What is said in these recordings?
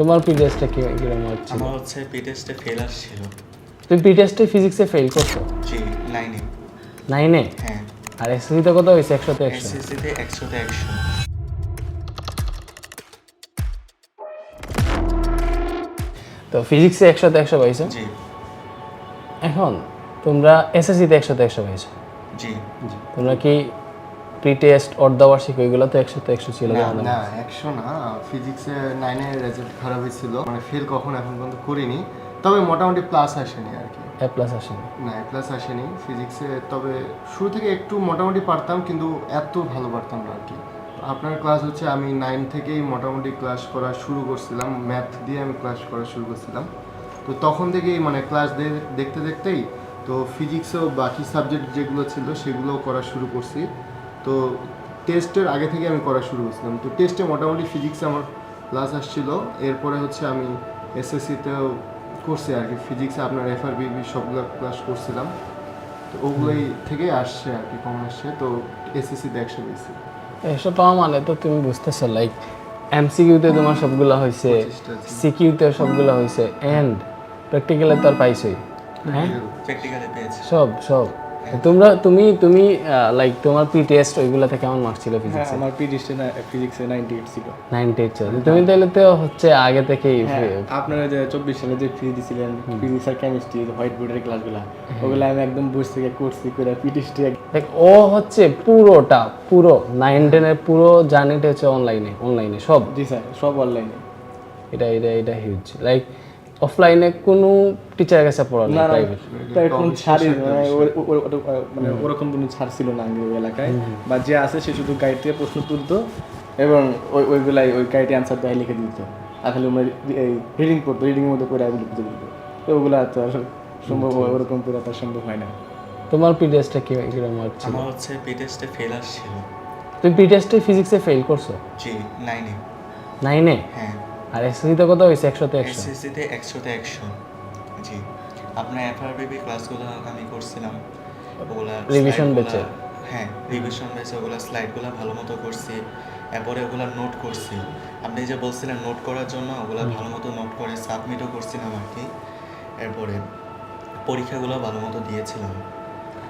তোমার পি টেস্টটা কি কীরকম হচ্ছে? আমার হচ্ছে পি টেস্টে ফেল আসছিল। তুমি পি টেস্টে ফিজিক্সে ফেল করছ? জি নাইনে নাইনে হ্যাঁ। আর এসএসসিতে কত হয়েছে? একশোতে একশো? এসএসসিতে একশোতে একশো। তো ফিজিক্সে একশোতে একশো পাইছো? জি। এখন তোমরা এসএসসিতে একশোতে একশো পাইছো? জি। তোমরা কি প্রি টেস্ট অর্ধবার্ষিক ওইগুলো তো একশোতে একশো ছিল না একশো না। ফিজিক্সে নাইনের রেজাল্ট খারাপ হয়েছিল। মানে ফেল কখন এখন পর্যন্ত করিনি। তবে মোটামুটি প্লাস আসেনি আর কি। এ প্লাস আসেনি। না এ প্লাস আসেনি। ফিজিক্সে তবে শুরু থেকে একটু মোটামুটি পারতাম কিন্তু এত ভালো পারতাম না আর কি। আপনার ক্লাস হচ্ছে আমি নাইন থেকেই মোটামুটি ক্লাস করা শুরু করছিলাম। ম্যাথ দিয়ে আমি ক্লাস করা শুরু করছিলাম। তো তখন থেকেই মানে ক্লাস দেখতে দেখতেই তো ফিজিক্সও বাকি সাবজেক্ট যেগুলো ছিল সেগুলোও করা শুরু করছি। তো টেস্টের আগে থেকে আমি করা শুরু করছিলাম। তো টেস্টে মোটামুটি ফিজিক্সে আমার ক্লাস আসছিল। এরপরে হচ্ছে আমি এসএসসিতেও করছি আর কি। ফিজিক্সে আপনার এফআরবিবি সবগুলো ক্লাস করছিলাম। তো ওগুলোই থেকে আসছে আর কি কম আসছে। তো এসএসসিতে একশো বেশি। একশো পাওয়া মানে তো তুমি বুঝতেছো লাইক এমসিকিউতে তোমার সবগুলো হয়েছে সিকিউতে সবগুলো হয়েছে এন্ড প্র্যাকটিক্যালে তো আর পাইছোই। হ্যাঁ? প্র্যাকটিক্যালে পেয়েছি। সব সব। তোমরা তুমি তুমি লাইক তোমার পি টেস্ট ওইগুলোতে কেমন মার্কস ছিল হ্যাঁ ফিজিক্সে আমার পিডিস্টে ফিজিক্সে নাইনটি এইট ছিল। নাইনটি এইট ছিল তুমি তাহলে তো হচ্ছে আগে থেকেই হ্যাঁ আপনারা যে চব্বিশ সালে যে ফ্রি দিছিলেন ফিজিক্স আর কেমিস্ট্রি হোয়াইট বোর্ডের ক্লাসগুলো ওগুলো আমি একদম বসে থেকে করছি করে পিডিস্টে দেখ ও হচ্ছে পুরোটা পুরো নাইন টেনের পুরো জার্নিটা হচ্ছে অনলাইনে অনলাইনে সব। জি স্যার সব অনলাইনে এটা এটা এটা হিউজ লাইক অফলাইনে কোনো টিচারের কাছে পড়ানো না প্রাইভেট তাই কোনো ছাড়ই মানে মানে ওরকম কোনো ছাড় ছিল না আমাদের ওই এলাকায় বা যে আছে সে শুধু গাইড থেকে প্রশ্ন তুলতো এবং ওই ওইগুলাই ওই গাইডে অ্যান্সার দেয় লিখে দিত। আর খালি আমরা এই রিডিং পড়তো রিডিংয়ের মধ্যে করে আমি লিখতে দিত। তো ওগুলো তো আর সম্ভব ওরকম করে তো আর সম্ভব হয় না। তোমার পি টেস্টটা কি কীরকম হচ্ছে আমার হচ্ছে পি টেস্টে ফেল আসছিল। তুমি পি টেস্টে ফিজিক্সে ফেল করছ? জি নাইনে নাইনে হ্যাঁ। আর এসএসসিতে কত হয়েছে? একশোতে একশো। এসএসসিতে একশোতে একশো। জি। আপনার এফআরবিবি ক্লাসগুলো আমি করছিলাম। ওগুলা এ? গুলা- হ্যাঁ রিভিশন বেচে ওগুলো স্লাইডগুলো ভালো মতো করছি। এরপরে ওগুলো নোট করছি। আপনি যে বলছিলেন নোট করার জন্য ওগুলো ভালো মতো নোট করে সাবমিটও করছিলাম আর কি। এরপরে পরীক্ষাগুলো ভালো মতো দিয়েছিলাম।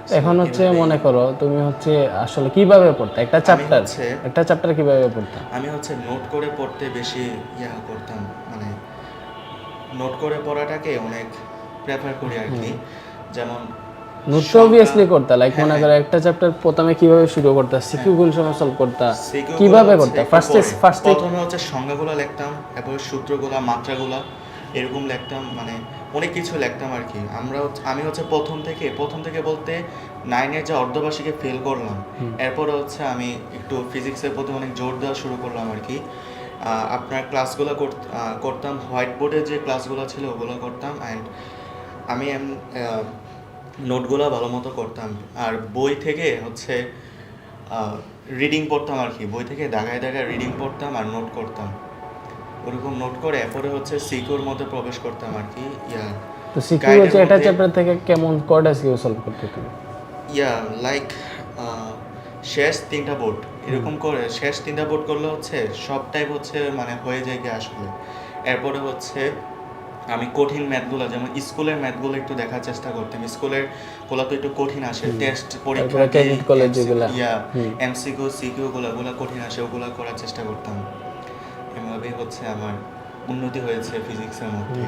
এখন হচ্ছে মনে করো তুমি হচ্ছে আসলে কীভাবে পড়তে? একটা চ্যাপ্টার একটা চ্যাপ্টার কীভাবে পড়তে? আমি হচ্ছে নোট করে পড়তে বেশি ইয়া করতাম মানে নোট করে পড়াটাকে অনেক প্রেফার করি আর কি। যেমন নোট তো অবভিয়াসলি করতে লাইক হ্যাঁ, মনে হ্যাঁ। করো একটা চ্যাপ্টার প্রথমে কীভাবে শুরু করতে সিকিউ সময় সলভ করতে কীভাবে করতে? ফার্স্টে। ফার্স্টে প্রথমে হচ্ছে সংজ্ঞাগুলো লিখতাম এরপর সূত্রগুলো মাত্রাগুলো এরকম লিখতাম মানে অনেক কিছু লিখতাম আর কি আমরা হচ্ছে- আমি হচ্ছে প্রথম থেকে প্রথম থেকে বলতে নাইনের যে অর্ধবার্ষিকে ফেল করলাম এরপরে হচ্ছে আমি একটু ফিজিক্সের প্রতি অনেক জোর দেওয়া শুরু করলাম আর কি আপনার ক্লাসগুলো কর- করতাম হোয়াইট বোর্ডে যে ক্লাসগুলো ছিল ওগুলো করতাম অ্যান্ড আমি নোটগুলো ভালো মতো করতাম। আর বই থেকে হচ্ছে রিডিং পড়তাম আর কি বই থেকে দাগায় দাগায় রিডিং পড়তাম আর নোট করতাম। ওরকম নোট করে এরপরে হচ্ছে সিকিউর মধ্যে প্রবেশ করতাম আর কি ইয়া তো এর হচ্ছে মধ্যে- চ্যাপ্টার থেকে কেমন কয়টা সিকিউ সলভ করতে তুমি ইয়া লাইক শেষ তিনটা বোর্ড এরকম করে শেষ তিনটা বোর্ড করলে হচ্ছে সব টাইপ হচ্ছে মানে হয়ে যায় কি আসলে। এরপরে হচ্ছে আমি কঠিন ম্যাথগুলো যেমন স্কুলের ম্যাথগুলো একটু দেখার চেষ্টা করতাম। স্কুলেরগুলো তো একটু কঠিন আসে টেস্ট পরীক্ষা। ইয়া এমসিকিউ সিকিউ গুলো ওগুলো কঠিন আসে ওগুলো করার চেষ্টা করতাম। এভাবেই হচ্ছে আমার উন্নতি হয়েছে ফিজিক্সের মধ্যে।